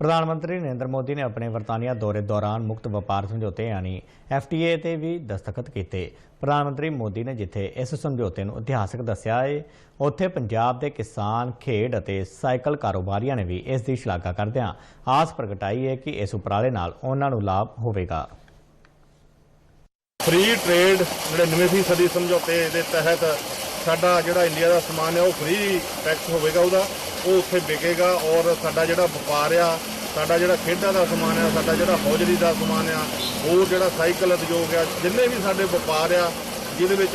ਪ੍ਰਧਾਨ ਮੰਤਰੀ ਨਰਿੰਦਰ ਮੋਦੀ ਨੇ ਆਪਣੇ ਬਰਤਾਨੀਆ ਦੌਰੇ ਦੌਰਾਨ ਮੁਕਤ ਵਪਾਰ ਸਮਝੌਤੇ, ਯਾਨੀ FTA ਤੇ ਵੀ ਦਸਤਖਤ ਕੀਤੇ। ਪ੍ਰਧਾਨ ਮੰਤਰੀ ਮੋਦੀ ਨੇ ਜਿੱਥੇ ਇਸ ਸਮਝੌਤੇ ਨੂੰ ਇਤਿਹਾਸਕ ਦੱਸਿਆ ਹੈ ਉੱਥੇ ਪੰਜਾਬ ਦੇ ਕਿਸਾਨ, ਖੇਡ ਅਤੇ ਸਾਈਕਲ ਕਾਰੋਬਾਰੀਆਂ ਨੇ ਵੀ ਇਸ ਦੀ ਸ਼ਲਾਘਾ ਕਰਦਿਆਂ ਆਸ ਪ੍ਰਗਟਾਈ ਹੈ ਕਿ ਇਸ ਉਪਰਾਲੇ ਨਾਲ ਉਹਨਾਂ ਨੂੰ ਲਾਭ ਹੋਵੇਗਾ। ਫ੍ਰੀ ਟ੍ਰੇਡ 99ਵੀਂ ਸਦੀ ਸਮਝੌਤੇ ਦੇ ਤਹਿਤ ਸਾਡਾ ਜਿਹੜਾ ਇੰਡੀਆ ਦਾ ਸਮਾਨ ਹੈ, ਉਹ ਫ੍ਰੀ ਟੈਕਸ ਹੋਵੇਗਾ ਉਹਦਾ। ਉਹ ਉੱਥੇ ਵਿਕੇਗਾ ਔਰ ਸਾਡਾ ਜਿਹੜਾ ਵਪਾਰ ਆ, ਸਾਡਾ ਜਿਹੜਾ ਖੇਡਾਂ ਦਾ ਸਮਾਨ ਆ, ਸਾਡਾ ਜਿਹੜਾ ਹੌਜਰੀ ਦਾ ਸਮਾਨ ਆ ਹੋਰ ਜਿਹੜਾ ਸਾਈਕਲ ਉਦਯੋਗ ਆ, ਜਿੰਨੇ ਵੀ ਸਾਡੇ ਵਪਾਰ ਆ, ਜਿਹਦੇ ਵਿੱਚ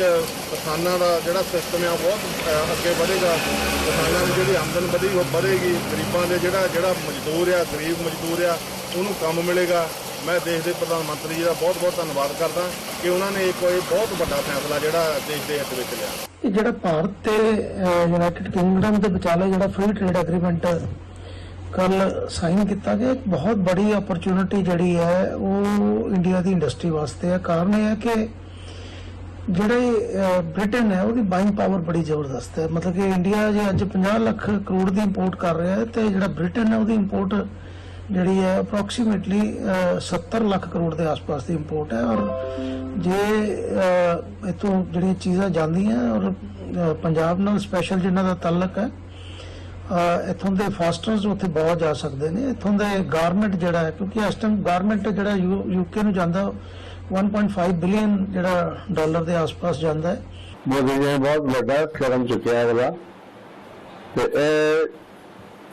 ਕਿਸਾਨਾਂ ਦਾ ਜਿਹੜਾ ਸਿਸਟਮ ਆ ਉਹ ਬਹੁਤ ਅੱਗੇ ਵਧੇਗਾ। ਕਿਸਾਨਾਂ ਦੀ ਜਿਹੜੀ ਆਮਦਨ ਵਧੀ, ਉਹ ਵਧੇਗੀ। ਗਰੀਬਾਂ ਦੇ ਜਿਹੜਾ ਜਿਹੜਾ ਮਜ਼ਦੂਰ ਆ, ਗਰੀਬ ਮਜ਼ਦੂਰ ਆ, ਉਹਨੂੰ ਕੰਮ ਮਿਲੇਗਾ। ਮੈਂ ਦੇਸ਼ ਦੇ ਪ੍ਰਧਾਨ ਮੰਤਰੀ ਜੀ ਦਾ ਬਹੁਤ-ਬਹੁਤ ਧੰਨਵਾਦ ਕਰਦਾ ਕਿ ਉਹਨਾਂ ਨੇ ਕੋਈ ਬਹੁਤ ਵੱਡਾ ਫੈਸਲਾ ਜਿਹੜਾ ਦੇਸ਼ ਦੇ ਹਿੱਤ ਵਿੱਚ ਲਿਆ। ਇਹ ਜਿਹੜਾ ਭਾਰਤ ਤੇ ਯੂਨਾਈਟਿਡ ਕਿੰਗਡਮ ਦੇ ਵਿਚਾਲੇ ਜਿਹੜਾ ਫ੍ਰੀ ਟ੍ਰੇਡ ਐਗਰੀਮੈਂਟ ਕੱਲ ਸਾਈਨ ਕੀਤਾ ਗਿਆ, ਇੱਕ ਬਹੁਤ ਬੜੀ ਓਪਰਚੁਨਿਟੀ ਜਿਹੜੀ ਹੈ ਉਹ ਇੰਡੀਆ ਦੀ ਇੰਡਸਟਰੀ ਵਾਸਤੇ ਹੈ। ਕਾਰਨ ਇਹ ਹੈ ਕਿ ਜਿਹੜੇ ਬ੍ਰਿਟਨ ਹੈ, ਉਹਦੀ ਬਾਇੰਗ ਪਾਵਰ ਬੜੀ ਜ਼ਬਰਦਸਤ ਹੈ। ਮਤਲਬ ਕਿ ਇੰਡੀਆ ਜੇ ਅੱਜ 50 ਲੱਖ ਕਰੋੜ ਦੀ ਇੰਪੋਰਟ ਕਰ ਰਿਹਾ ਹੈ ਤੇ ਜਿਹੜਾ ਬ੍ਰਿਟਨ ਹੈ, ਉਹਦੀ ਇੰਪੋਰਟ ਜਿਹੜੀ ਹੈ ਅਪਰੋਕਸੀਮੇਟਲੀ 70 ਲੱਖ ਕਰੋੜ ਦੇ ਆਸ-ਪਾਸ ਦੀ ਇੰਪੋਰਟ ਹੈ ਔਰ ਜੇ ਅਹ, ਜਿਹੜੀਆਂ ਚੀਜ਼ਾਂ ਜਾਂਦੀਆਂ ਔਰ ਪੰਜਾਬ ਨਾਲ ਸਪੈਸ਼ਲ ਜਿਨ੍ਹਾਂ ਦਾ ਤਾਲੁਕ ਹੈ ਅਹ, ਦੇ ਫਾਸਟਰਸ ਉੱਥੇ ਬਹੁਤ ਜਾ ਸਕਦੇ ਨੇ। ਇੱਥੋਂ ਦੇ ਗਾਰਮੈਂਟ ਜਿਹੜਾ ਹੈ ਕਿਉਂਕਿ ਇਸ ਟਾਈਮ ਗਾਰਮੈਂਟ ਜਿਹੜਾ ਯੂਕੇ ਨੂੰ ਜਾਂਦਾ 1.5 ਬਿਲੀਅਨ ਜਿਹੜਾ ਡਾਲਰ ਦੇ ਆਸ-ਪਾਸ ਜਾਂਦਾ ਹੈ। ਮੋਦੀ ਜੀ ਬਹੁਤ ਵੱਡਾ ਕਦਮ ਚੁੱਕਿਆ ਹੈ ਅਗਲਾ। ਤੇ ਇਹ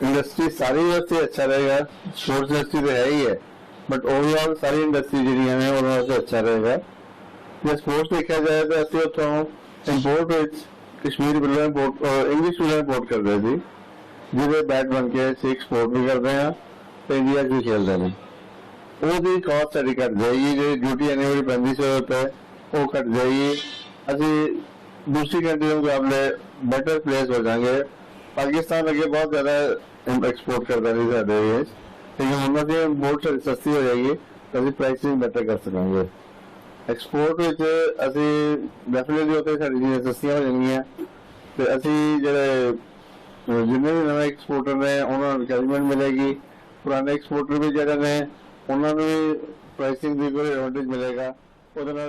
ਇੰਡਸਟਰੀ ਸਾਰੀ ਵਾਸਤੇ ਅੱਛਾ ਰਹੇਗਾ ਸਪੋਰਟਸ ਇੰਡਸਟਰੀ ਤੇ ਹੈ ਹੀ ਹੈ ਬਟ ਓਵਰਆਲ ਸਾਰੀ ਇੰਡਸਟਰੀ ਜਿਹੜੀਆਂ ਨੇ ਉਹਨਾਂ ਵਾਸਤੇ ਅੱਛਾ ਰਹੇਗਾ। ਜੇ ਸਪੋਰਟਸ ਦੇਖਿਆ ਜਾਏ ਤਾਂ ਅਸੀਂ ਉੱਥੋਂ ਇੰਪੋਰਟ ਵਿੱਚ Kashmiri willow import English willow import ਕਰਦੇ ਸੀ ਜਿਹਦੇ ਬੈਟ ਬਣ ਕੇ ਸਿਕਸ ਸਪੋਰਟ ਵੀ ਕਰਦੇ ਆ ਤੇ ਇੰਡੀਆ 'ਚ ਵੀ ਖੇਲਦੇ ਨੇ। ਉਹਦੀ ਕਾਸਟ ਸਾਡੀ ਘਟ ਜਾਏਗੀ ਜੇ ਡਿਊਟੀ ਐਨੂਅਲ ਪੈਂਦੀ ਸੌ ਰੁਪਏ ਉਹ ਘਟ ਜਾਏਗੀ। ਅਸੀਂ ਦੂਸਰੀ ਕੰਟਰੀ ਦੇ ਮੁਕਾਬਲੇ ਬੈਟਰ ਪਲੇਸ ਹੋ ਜਾਾਂਗੇ पाकिस्तान अगे बहुत ज्यादा एक्सपोर्ट करता नहीं साढ़े देश लेकिन हम से बहुत सस्ती हो जाएगी तो ਅਸੀਂ ਪ੍ਰਾਈਸਿੰਗ ਬੈਟਰ ਕਰ ਸਕਾਂਗੇ ਐਕਸਪੋਰਟ ਵਿੱਚ ਅਸੀਂ ਡੈਫੀਨਿਟਲੀ ਉੱਥੇ ਸਾਡੀ ਚੀਜ਼ਾਂ ਸਸਤੀਆਂ ਹੋ ਜਾਣਗੀਆਂ ਤੇ ਅਸੀਂ ਜਿਹੜੇ ਅਹ ਜਿੰਨੇ ਵੀ ਨਵੇਂ ਐਕਸਪੋਰਟਰ ਨੇ ਉਹਨਾਂ ਨੂੰ ਇਨਕਰੇਜਮੈਂਟ ਮਿਲੇਗੀ ਪੁਰਾਣੇ ਐਕਸਪੋਰਟਰ ਵੀ ਜਿਹੜੇ ਨੇ ਉਹਨਾਂ ਨੂੰ ਵੀ ਪ੍ਰਾਈਸਿੰਗ ਦੀ ਕੋਈ ਐਡਵਾਂਟੇਜ ਮਿਲੇਗਾ ਉਹਦੇ ਨਾਲ